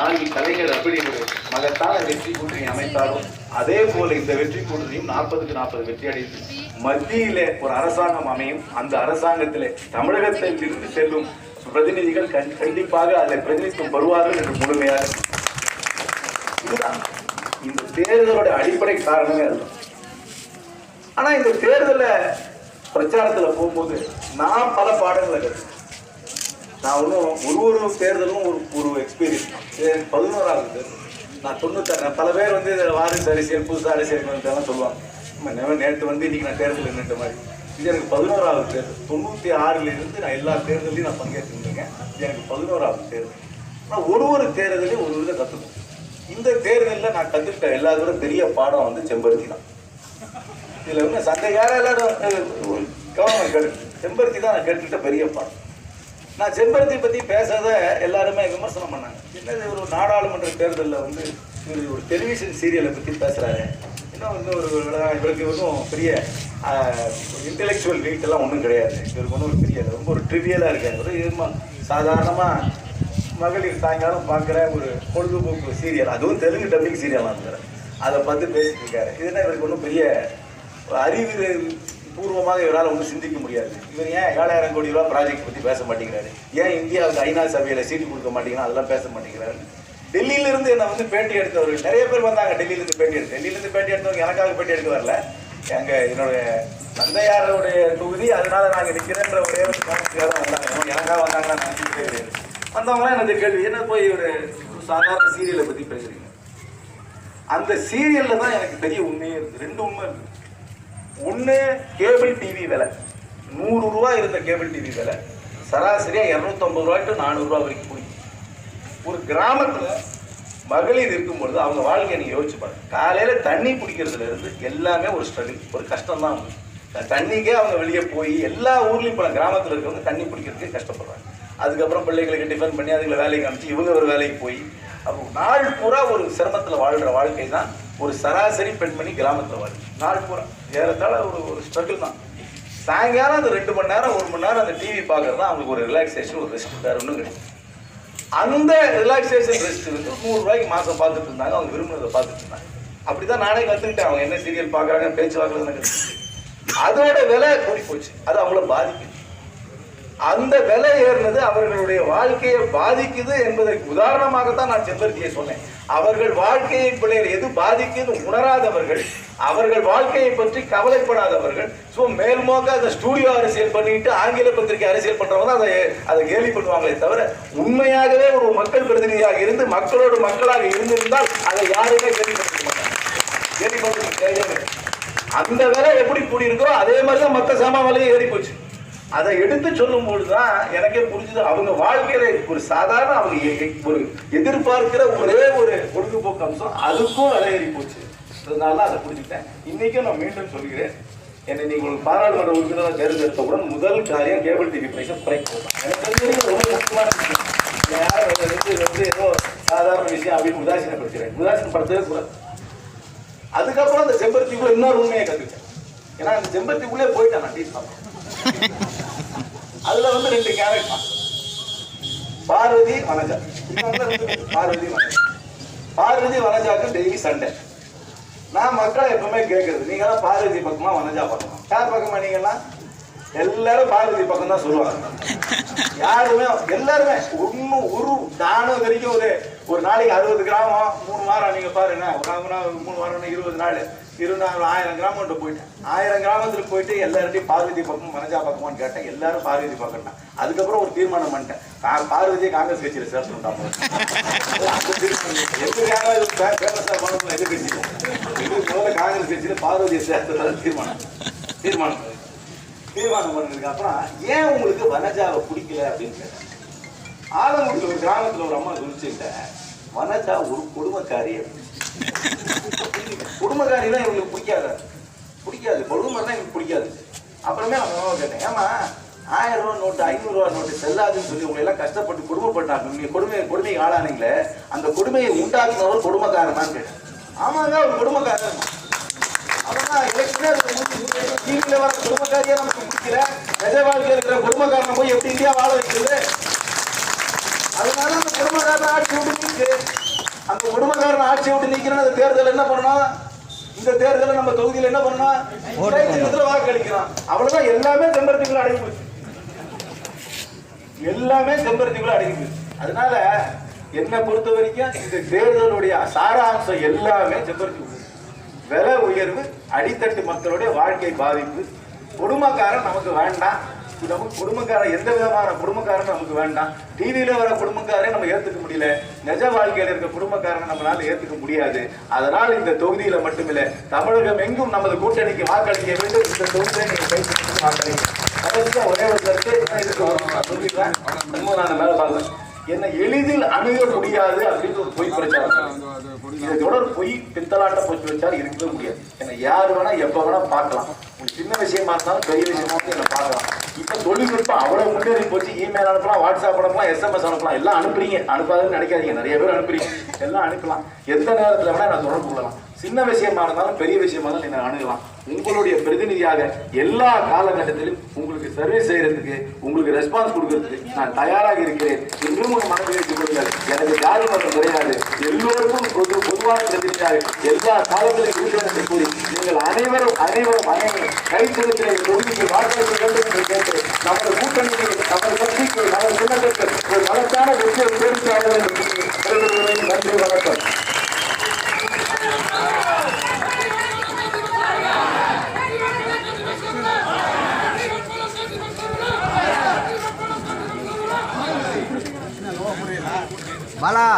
நான்கு கலைஞர் அப்படி ஒரு மகத்தான வெற்றி கூட்டணி அமைத்தாலும் அதே போல இந்த வெற்றி கூட்டணியும் நாற்பதுக்கு நாற்பது வெற்றி அடைந்து மத்தியில ஒரு அரசாங்கம் அமையும். அந்த அரசாங்கத்திலே தமிழகத்தில் இருந்து செல்லும் பிரதிநிதிகள் கண்- கண்டிப்பாக அதில் பிரதிநிதித்துவம் வருவார்கள் என்று முழுமையாக இதுதான். இந்த தேர்தலோட அடிப்படை காரணமே அதுதான். ஆனா இந்த தேர்தல பிரச்சாரத்துல போகும்போது நான் பல பாடங்களை நான் ஒன்றும் ஒரு ஒரு தேர்தலும் ஒரு ஒரு எக்ஸ்பீரியன்ஸ் பதினோராவது தேர்தல். நான் தொண்ணூத்தாறு பல பேர் வந்து வாரிசு அரசியல் புதுசு அரசியல் சொல்லுவாங்க. நம்ம நேற்று வந்து இன்னைக்கு நான் தேர்தல் நின்றுட்ட மாதிரி. இது எனக்கு பதினோராவது தேர்தல். தொண்ணூற்றி ஆறிலிருந்து நான் எல்லா தேர்தலையும் நான் பங்கேற்றுருக்கேன் இது எனக்கு பதினோராவது தேர்தல். ஆனால் ஒரு ஒரு தேர்தலையும் ஒரு விதம் கற்றுக்கணும் இந்த தேர்தலில் நான் கற்றுக்கிட்ட எல்லாத்தோட பெரிய பாடம் வந்து செம்பருத்தி தான். இதில் வந்து சந்தைக்கார எல்லாரும் அஹ், கவனம் கேட்டு செம்பருத்தி தான் நான் கேட்டுக்கிட்ட பெரிய பாடம். நான் செம்பருத்தி பத்தி பேசுறத எல்லாருமே விமர்சனம் பண்ணாங்க. என்னது ஒரு நாடாளுமன்ற தேர்தலில் வந்து இவர் ஒரு டெலிவிஷன் சீரியலை பத்தி பேசுறாரு. இன்னும் வந்து ஒரு இவருக்கு ஒன்றும் பெரிய இன்டெலெக்சுவல் வெயிட் எல்லாம் ஒன்றும் கிடையாது. இவருக்கு ஒன்றும் ஒரு பெரிய ரொம்ப ஒரு ட்ரிவியலாக இருக்காது ஒரு சாதாரணமாக மகளிர் சாயங்காலம் பார்க்குற ஒரு பொழுதுபோக்கு சீரியல் அதுவும் தெலுங்கு டப்பிங் சீரியலாக இருந்தார். அதை பார்த்து பேசிட்டு இருக்காரு. இது என்ன இவருக்கு ஒன்றும் பெரிய அறிவு பூர்வமாக இவரால் ஒன்றும் சிந்திக்க முடியாது. இவர் ஏன் ஏழாயிரம் கோடி ரூபா ப்ராஜெக்ட் பற்றி பேச மாட்டேங்கிறாரு? ஏன் இந்தியாவுக்கு ஐநா சபையில் சீட்டு கொடுக்க மாட்டேங்கிறா அதெல்லாம் பேச மாட்டேங்கிறாரு. டெல்லியிலிருந்து என்னை வந்து பேட்டி எடுத்தவர்கள் நிறைய பேர் வந்தாங்க டெல்லியிலேருந்து பேட்டி எடுத்து டெல்லியிலிருந்து பேட்டி எடுத்தவங்க எனக்காக பேட்டி எடுக்க வரல. எங்கள் என்னுடைய தந்தையாருடைய தொகுதி அதனால நாங்கள் நிற்கிறேன்ற ஒரே ஒரு காரணத்துக்காக தான் வந்தாங்க. எனக்காக வந்தாங்கன்னா நான் நினைக்கவே கிடையாது வந்தவங்களாம் எனக்கு கேள்வி என்ன போய் ஒரு சாதாரண சீரியலை பற்றி பேசுகிறீங்க அந்த சீரியலில் தான் எனக்கு பெரிய உண்மையே இருக்குது ரெண்டு உண்மை இருக்குது ஒன்று கேபிள் டிவி விலை. நூறு ரூபா இருந்த கேபிள் டிவி விலை. சராசரியாக இரநூத்தம்பது ரூபாய் டு நானூறுரூவா வரைக்கும் போய். ஒரு கிராமத்தில் மகளிர் இருக்கும்பொழுது அவங்க வாழ்க்கையை நீங்கள் யோசிச்சு பாருங்க. காலையில் தண்ணி பிடிக்கிறதுலருந்து எல்லாமே ஒரு ஸ்ட்ரகிள் ஒரு கஷ்டம் தான். அவங்க தண்ணிக்கே அவங்க வெளியே போய் எல்லா ஊர்லேயும் இப்போ கிராமத்தில் இருக்கிறவங்க தண்ணி பிடிக்கிறதுக்கு கஷ்டப்படுறாங்க. அதுக்கப்புறம் பிள்ளைகளுக்கு டிஃபன் பண்ணி அதுங்களை வேலைக்கு அனுப்பிச்சு இவங்க ஒரு வேலைக்கு போய் அப்போ நாள் பூரா ஒரு சிரமத்தில் வாழ்கிற வாழ்க்கை தான் ஒரு சராசரி பெண்மணி கிராமத்தில் வாழ் நாள் பூரா. ஏறத்தாழ ஒரு ஒரு ஸ்ட்ரகிள் தான். சாயங்காலம் அந்த ரெண்டு மணி நேரம் ஒரு மணி நேரம் அந்த டிவி பார்க்கறது தான் அவங்களுக்கு ஒரு ரிலாக்ஸேஷன் ஒரு ரெஸ்ட் வேறு ஒன்றும் கிடையாது. அந்த ரிலாக்ஸேஷன் ரெஸ்ட் வந்து நூறுரூவாய்க்கு மாதம் பார்த்துட்டு இருந்தாங்க. அவங்க விரும்பினதை பார்த்துட்டு இருந்தாங்க. அப்படிதான் நானே கற்றுக்கிட்டேன் அவங்க என்ன சீரியல் பார்க்குறாங்க பேச்சு வாக்குறது அதோட விலை கூடி போச்சு. அது அவங்கள பாதிக்குது. அந்த விலை ஏறினது அவர்களுடைய வாழ்க்கையை பாதிக்குது என்பதற்கு உதாரணமாகத்தான் நான் செம்பருத்தியை சொன்னேன். அவர்கள் வாழ்க்கையை பிள்ளைகள் எது பாதிக்குது உணராதவர்கள் அவர்கள் வாழ்க்கையை பற்றி கவலைப்படாதவர்கள் ஸோ மேல்மோக்க அந்த ஸ்டூடியோ அரசியல் பண்ணிட்டு ஆங்கில பத்திரிகை அரசியல் பண்றவங்க அதை அதை கேலி பண்ணுவாங்களே தவிர உண்மையாகவே ஒரு மக்கள் பிரதிநிதியாக இருந்து மக்களோடு மக்களாக இருந்திருந்தால் அதை யாருமே கேள்வி பண்ணிக்க மாட்டாங்க. கேள்வி பண்ணுறது அந்த வேலை எப்படி கூடியிருக்கோ அதே மாதிரி தான் மற்ற சாமான் விலையும் ஏறி போச்சு. அதை எடுத்து சொல்லும் தான் எனக்கே புரிஞ்சது அவங்க வாழ்க்கையில ஒரு சாதாரண அவங்க எ- ஒரு எதிர்பார்க்கிற ஒரே ஒரு பொழுதுபோக்கு அம்சம் அதுக்கும் விலையேறி போச்சு. அதனால அதை புரிஞ்சுக்கிட்டேன். இன்னைக்கும் நான் மீண்டும் சொல்கிறேன். என்னை நீங்கள் பாராளுமன்ற உறுப்பினராக தேர்ந்தெடுத்தவுடன் முதல் காரியம் கேபிள் டிவி பைசா குறைக்கிறது எனக்கு ரொம்ப முக்கியமான விஷயம். யாரும் வந்து வந்து ஏதோ சாதாரண விஷயம் அப்படின்னு உதாசீனப்படுத்துறேன் உதாசீனப்படுத்தவே கூடாது அதுக்கப்புறம் அந்த செம்பருத்திக்குள்ள இன்னொரு உண்மையை கத்துக்கிட்டேன். ஏன்னா அந்த செம்பருத்திக்குள்ளே போயிட்டேன் நான் டீ சாப்பிட்டேன் அதுல வந்து ரெண்டு கேரக்டர் பார்வதி வனஜா. பார்வதி வனஜா. பார்வதி வனஜாக்கு டெய்லி சண்டை. நான் மக்களை எப்பவுமே கேட்கறது நீங்க எல்லாம் பார்வதி பக்கமா வனஜா பக்கமா. யார் பக்கமா நீங்கெல்லாம் எல்லாரும் பார்வதி பக்கம் தான் சொல்லுவாங்க. யாருமே எல்லாருமே ஒண்ணு ஒரு நானும் வரைக்கும் ஒரு ஒரு நாளைக்கு அறுபது கிராமம் மூணு வாரம் நீங்க பாருங்க. ஒரு மூணு வாரம் இருபது நாள். இருபது நாள் ஆயிரம் கிராமம் போயிட்டேன். ஆயிரம் கிராமத்துக்கு போயிட்டு எல்லார்ட்டையும் பார்வதி பக்கம் மனஜா பக்கமான்னு கேட்டேன். எல்லாரும் பார்வதி பக்கம்னா அதுக்கப்புறம் ஒரு தீர்மானம் பண்ணிட்டேன். பார்வதியை காங்கிரஸ் கட்சியில் சேர்த்துட்டாங்க தீர்மானம் எதுக்காக இது ஃபே- ஃபேமஸா எது எதிர்கட்சி இது முதல்ல காங்கிரஸ் கட்சியில பார்வதியை சேர்த்துறது தீர்மானம். தீர்மானம். தீர்மானம் பண்ணதுக்கு அப்புறம் ஏன் உங்களுக்கு வனஜாவை பிடிக்கல அப்படின்னு கேட்டேன். ஆலங்குடியில் ஒரு கிராமத்துல ஒரு அம்மா சொல்லிச்சுட்ட வனஜா ஒரு குடும்பக்காரி குடும்பக்காரி தான் இவங்களுக்கு பிடிக்காது. பிடிக்காது. குடும்பம் எனக்கு பிடிக்காது. அப்புறமே அவன் கேட்டேன். ஏமா ஆயிரம் ரூபா நோட்டு ஐநூறு ரூபா நோட்டு செல்லாதுன்னு சொல்லி உங்களை எல்லாம் கஷ்டப்பட்டு குடும்பப்பட்டாங்க நீங்க கொடுமை கொடுமை ஆளானீங்களே அந்த கொடுமையை உண்டாக்குனவர் குடும்பக்காரனான்னு கேட்டேன். ஆமாங்க அவர் குடும்பக்காரன் ஏற்கனவே வர குடும்பக்காரியா நமக்கு பிடிக்கல. நிஜ வாழ்க்கையில் இருக்கிற குடும்பக்காரனை போய் எப்படி இந்தியா வாழ வைக்கிறது? அதனால அந்த குடும்பக்காரன் ஆட்சி விட்டு குடும்பக்காரன் ஆட்சியை விட்டு நிக்கிறோம் அந்த தேர்தல் என்ன பண்ணணும் இந்த தேர்தலை நம்ம தொகுதியில் என்ன பண்ணணும் தேர்தலில் வாக்களிக்கிறோம் அவ்வளவுதான் எல்லாமே செம்பருத்திக்குள்ள அடங்கி போச்சு. எல்லாமே செம்பருத்திக்குள்ள அடங்கி போச்சு. அதனால என்னை பொறுத்த வரைக்கும் இந்த தேர்தலுடைய சாராம்சம் எல்லாமே செம்பருத்தி. விலை உயர்வு அடித்தட்டு மக்களுடைய வாழ்க்கை பாதிப்பு. குடும்பக்காரன் நமக்கு வேண்டாம். நமக்கு குடும்பக்காரன் எந்த விதமான குடும்பக்காரன் நமக்கு வேண்டாம். டிவியில வர குடும்பக்காரன் நம்ம ஏத்துக்க முடியல. நிஜ வாழ்க்கையில இருக்க குடும்பக்காரன் நம்மளால ஏத்துக்க முடியாது. அதனால் இந்த தொகுதியில மட்டுமில்ல தமிழகம் எங்கும் நமது கூட்டணிக்கு வாக்களிக்க வேண்டும். இந்த தொகுதியை நீங்க கைப்பற்றி ஒரே ஒரு கருத்து சொல்லிடுறேன். நான் மேல பார்க்கல என்ன எளிதில் அணுக முடியாது அப்படின்னு ஒரு பொய் பிரச்சாரம் இதை தொடர் பொய் பித்தலாட்டம் போச்சு வச்சால் இருக்கவே முடியாது. என்ன யார் வேணா எப்ப வேணா பார்க்கலாம். சின்ன விஷயமா இருந்தாலும் பெரிய விஷயமா வந்து என்ன பார்க்கலாம் இப்ப தொழில்நுட்பம் அவ்வளவு முன்னேறி போச்சு இமெயில் அனுப்பலாம் வாட்ஸ்அப் அனுப்பலாம் எஸ்எம்எஸ் அனுப்பலாம் எல்லாம் அனுப்புறீங்க. அனுப்பாதுன்னு நினைக்காதீங்க. நிறைய பேர் அனுப்புறீங்க. எல்லாம் அனுப்பலாம். எந்த நேரத்துல வேணா நான் தொடர்பு கொள்ளலாம். சின்ன விஷயமா இருந்தாலும் பெரிய விஷயமா இருந்தாலும் நீங்க அணுகலாம். உங்களுடைய பிரதிநிதியாக எல்லா காலகட்டத்திலும் உங்களுக்கு சர்வீஸ் செய்யறதுக்கு உங்களுக்கு ரெஸ்பான்ஸ் கொடுக்கறதுக்கு நான் தயாராக இருக்கிறேன் இன்றும் ஒரு மனதில் வைத்துக் கொள்ளுங்கள். எனக்கு ஜாதி மதம் கிடையாது. எல்லோருக்கும் பொது பொதுவான பிரதிநிதியாக எல்லா காலத்திலும் இருக்கிறது என்று கூறி நீங்கள் அனைவரும் அனைவரும் அனைவரும் கைத்தொழிலை தொகுதிக்கு வாக்களிக்க வேண்டும் என்று கேட்டு நமது கூட்டணிக்கு நமது கட்சிக்கு நமது சின்னத்திற்கு ஒரு மகத்தான விஷயம் தெரிவித்தார்கள் என்று பாலா